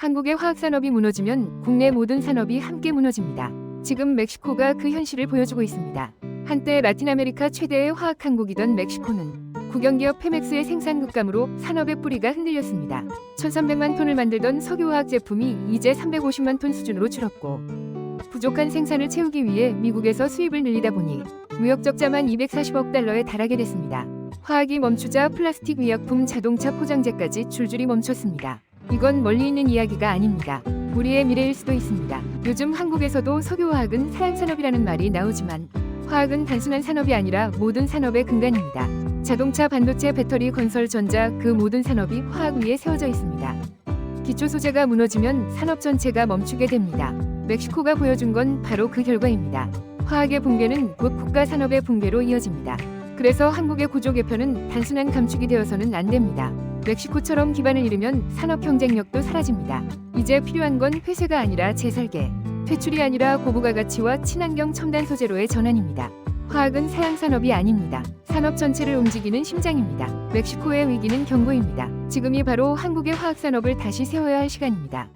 한국의 화학 산업이 무너지면 국내 모든 산업이 함께 무너집니다. 지금 멕시코가 그 현실을 보여주고 있습니다. 한때 라틴 아메리카 최대의 화학 강국이던 멕시코는 국영기업 페맥스의 생산 급감으로 산업의 뿌리가 흔들렸습니다. 1,300만 톤을 만들던 석유화학 제품이 이제 350만 톤 수준으로 줄었고 부족한 생산을 채우기 위해 미국에서 수입을 늘리다 보니 무역 적자만 240억 달러에 달하게 됐습니다. 화학이 멈추자 플라스틱 의약품, 자동차 포장재까지 줄줄이 멈췄습니다. 이건 멀리 있는 이야기가 아닙니다. 우리의 미래일 수도 있습니다. 요즘 한국에서도 석유화학은 사양산업이라는 말이 나오지만 화학은 단순한 산업이 아니라 모든 산업의 근간입니다. 자동차, 반도체, 배터리, 건설, 전자 그 모든 산업이 화학 위에 세워져 있습니다. 기초 소재가 무너지면 산업 전체가 멈추게 됩니다. 멕시코가 보여준 건 바로 그 결과입니다. 화학의 붕괴는 곧 국가 산업의 붕괴로 이어집니다. 그래서 한국의 구조 개편은 단순한 감축이 되어서는 안 됩니다. 멕시코처럼 기반을 잃으면 산업 경쟁력도 사라집니다. 이제 필요한 건 폐쇄가 아니라 재설계, 퇴출이 아니라 고부가 가치와 친환경 첨단 소재로의 전환입니다. 화학은 사양 산업이 아닙니다. 산업 전체를 움직이는 심장입니다. 멕시코의 위기는 경고입니다. 지금이 바로 한국의 화학 산업을 다시 세워야 할 시간입니다.